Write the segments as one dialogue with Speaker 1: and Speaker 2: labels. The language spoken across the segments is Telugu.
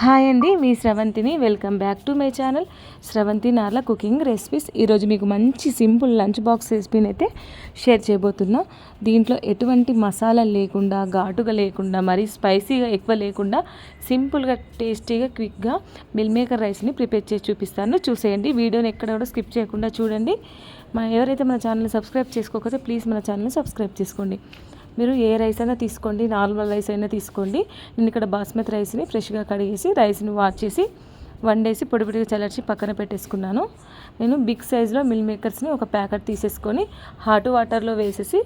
Speaker 1: హాయ్ అండి మీ స్రవంతిని. Welcome back to my channel. Sravanthi Narla cooking recipes. ఈరోజు మీకు మంచి సింపుల్ లంచ్ బాక్స్ రెసిపీని అయితే షేర్ చేయబోతున్నా. దీంట్లో ఎటువంటి మసాలా లేకుండా ఘాటుగా లేకుండా మరీ స్పైసీగా ఎక్కువ లేకుండా సింపుల్గా టేస్టీగా క్విక్గా మిల్ మేకర్ రైస్ని ప్రిపేర్ చేసి చూపిస్తాను. చూసేయండి. వీడియోని ఎక్కడ కూడా స్కిప్ చేయకుండా చూడండి. మన ఎవరైతే మన ఛానల్ని సబ్స్క్రైబ్ చేసుకోకపోతే ప్లీజ్ మన ఛానల్ని సబ్స్క్రైబ్ చేసుకోండి. మీరు ఏ రైస్ అయినా తీసుకోండి నార్మల్ రైస్ అయినా తీసుకోండి. నేను ఇక్కడ బాస్మతి రైస్ని ఫ్రెష్గా కడిగేసి రైస్ని వాష్ చేసి వండేసి పొడి పొడిగా చల్లర్చి పక్కన పెట్టేసుకున్నాను. నేను బిగ్ సైజులో మిల్ మేకర్స్ని ఒక ప్యాకెట్ తీసేసుకొని హాట్ వాటర్లో వేసేసి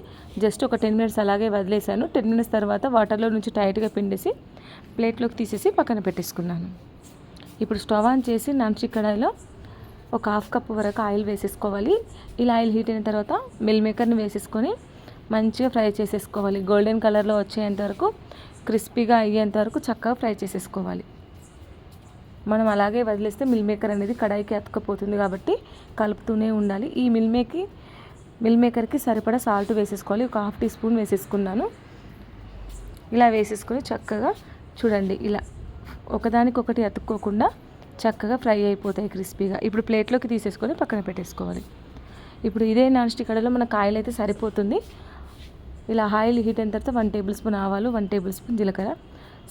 Speaker 1: జస్ట్ ఒక టెన్ మినిట్స్ అలాగే వదిలేసాను టెన్ మినిట్స్ తర్వాత వాటర్లో నుంచి టైట్గా పిండేసి ప్లేట్లోకి తీసేసి పక్కన పెట్టేసుకున్నాను. ఇప్పుడు స్టవ్ ఆన్ చేసి నంచి కడాయిలో ఒక హాఫ్ కప్ వరకు ఆయిల్ వేసేసుకోవాలి. ఇలా ఆయిల్ హీట్ అయిన తర్వాత మిల్ మేకర్ని వేసేసుకొని మంచిగా ఫ్రై చేసేసుకోవాలి. గోల్డెన్ కలర్లో వచ్చేంత వరకు క్రిస్పీగా అయ్యేంత వరకు చక్కగా ఫ్రై చేసేసుకోవాలి. మనం అలాగే వదిలేస్తే మిల్ మేకర్ అనేది కడాయికి అతుకపోతుంది కాబట్టి కలుపుతూనే ఉండాలి. ఈ మిల్ మేకి మిల్ మేకర్కి సరిపడా సాల్ట్ వేసేసుకోవాలి. ఒక హాఫ్ టీ స్పూన్ వేసేసుకున్నాను. ఇలా వేసేసుకొని చక్కగా చూడండి ఇలా ఒకదానికొకటి అతుక్కోకుండా చక్కగా ఫ్రై అయిపోతాయి క్రిస్పీగా. ఇప్పుడు ప్లేట్లోకి తీసేసుకొని పక్కన పెట్టేసుకోవాలి. ఇప్పుడు ఇదే నాన్ స్టిక్ కడలో మన కాయలు అయితే సరిపోతుంది. ఇలా ఆయిల్ హీట్ అయిన తర్వాత వన్ టేబుల్ స్పూన్ ఆవాలు వన్ టేబుల్ స్పూన్ జీలకర్ర.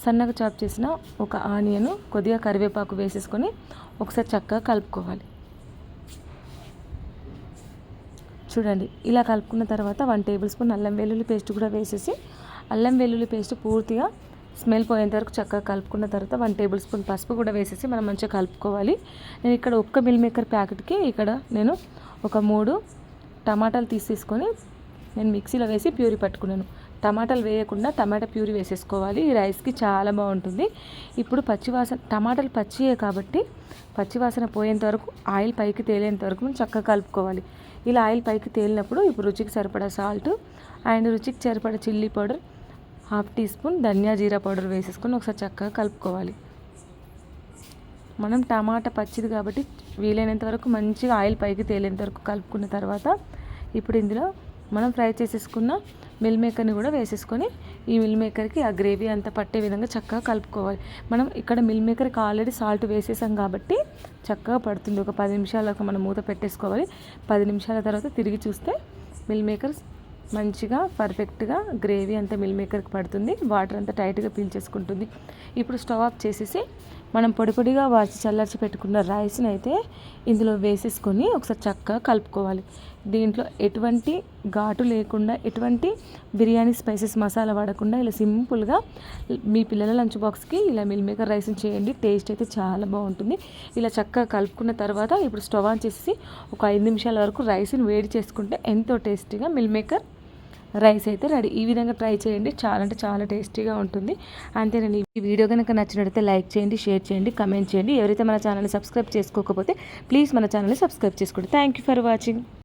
Speaker 1: సన్నగా చాప్ చేసిన ఒక ఆనియన్ కొద్దిగా కరివేపాకు వేసేసుకొని ఒకసారి చక్కగా కలుపుకోవాలి. చూడండి ఇలా కలుపుకున్న తర్వాత వన్ టేబుల్ స్పూన్ అల్లం వెల్లుల్లి పేస్ట్ కూడా వేసేసి అల్లం వెల్లుల్లి పేస్ట్ పూర్తిగా స్మెల్ పోయేంత వరకు చక్కగా కలుపుకున్న తర్వాత వన్ టేబుల్ స్పూన్ పసుపు కూడా వేసేసి మనం మంచిగా కలుపుకోవాలి. నేను ఇక్కడ ఒక్క మిల్ మేకర్ ప్యాకెట్కి ఇక్కడ నేను ఒక మూడు టమాటాలు తీసేసుకొని నేను మిక్సీలో వేసి ప్యూరీ పట్టుకున్నాను. టమాటాలు వేయకుండా టమాటా ప్యూరీ వేసేసుకోవాలి. ఈ రైస్కి చాలా బాగుంటుంది. ఇప్పుడు పచ్చివాసన టమాటాలు పచ్చియే కాబట్టి పచ్చివాసన పోయేంత వరకు ఆయిల్ పైకి తేలేంత వరకు మనం చక్కగా కలుపుకోవాలి. ఇలా ఆయిల్ పైకి తేలినప్పుడు ఇప్పుడు రుచికి సరిపడా సాల్ట్ అండ్ రుచికి సరిపడా chilli powder half teaspoon ధనియా జీరా పౌడర్ వేసేసుకొని ఒకసారి చక్కగా కలుపుకోవాలి. మనం టమాటా పచ్చిది కాబట్టి వీలైనంత వరకు మంచిగా ఆయిల్ పైకి తేలేంత వరకు కలుపుకున్న తర్వాత ఇప్పుడు ఇందులో మనం ఫ్రై చేసేసుకున్న మిల్ మేకర్ని కూడా వేసేసుకొని ఈ మిల్ మేకర్కి ఆ గ్రేవీ అంతా పట్టే విధంగా చక్కగా కలుపుకోవాలి. మనం ఇక్కడ మిల్ మేకర్కి ఆల్రెడీ సాల్ట్ వేసేసాం కాబట్టి చక్కగా పడుతుంది. ఒక పది నిమిషాలకు మనం మూత పెట్టేసుకోవాలి. పది నిమిషాల తర్వాత తిరిగి చూస్తే మిల్ మేకర్ మంచిగా పర్ఫెక్ట్గా గ్రేవీ అంతా మిల్ మేకర్కి పడుతుంది. వాటర్ అంతా టైట్గా పీల్చేసుకుంటుంది ఇప్పుడు స్టవ్ ఆఫ్ చేసేసి మనం పొడి పొడిగా వాచి చల్లార్చి పెట్టుకున్న రైస్ని అయితే ఇందులో వేసేసుకొని ఒకసారి చక్కగా కలుపుకోవాలి. దీంట్లో ఎటువంటి ఘాటు లేకుండా ఎటువంటి బిర్యానీ స్పైసెస్ మసాలా వాడకుండా ఇలా సింపుల్గా మీ పిల్లల లంచ్ బాక్స్కి ఇలా మిల్ మేకర్ రైస్ని చేయండి. టేస్ట్ అయితే చాలా బాగుంటుంది. ఇలా చక్కగా కలుపుకున్న తర్వాత ఇప్పుడు స్టవ్ ఆన్ చేసి ఒక ఐదు నిమిషాల వరకు రైస్ని వేడి చేసుకుంటే ఎంతో టేస్టీగా మిల్ మేకర్ రైస్ అయితే రెడీ. ఈ విధంగా ట్రై చేయండి. చాలా అంటే చాలా టేస్టీగా ఉంటుంది. అంతేనండి. ఈ వీడియో కనుక నచ్చినట్లయితే లైక్ చేయండి షేర్ చేయండి కమెంట్ చేయండి. ఎవరైతే మన ఛానల్ని సబ్స్క్రైబ్ చేసుకోకపోతే ప్లీజ్ మన ఛానల్ని సబ్స్క్రైబ్ చేసుకోండి. Thank you for watching.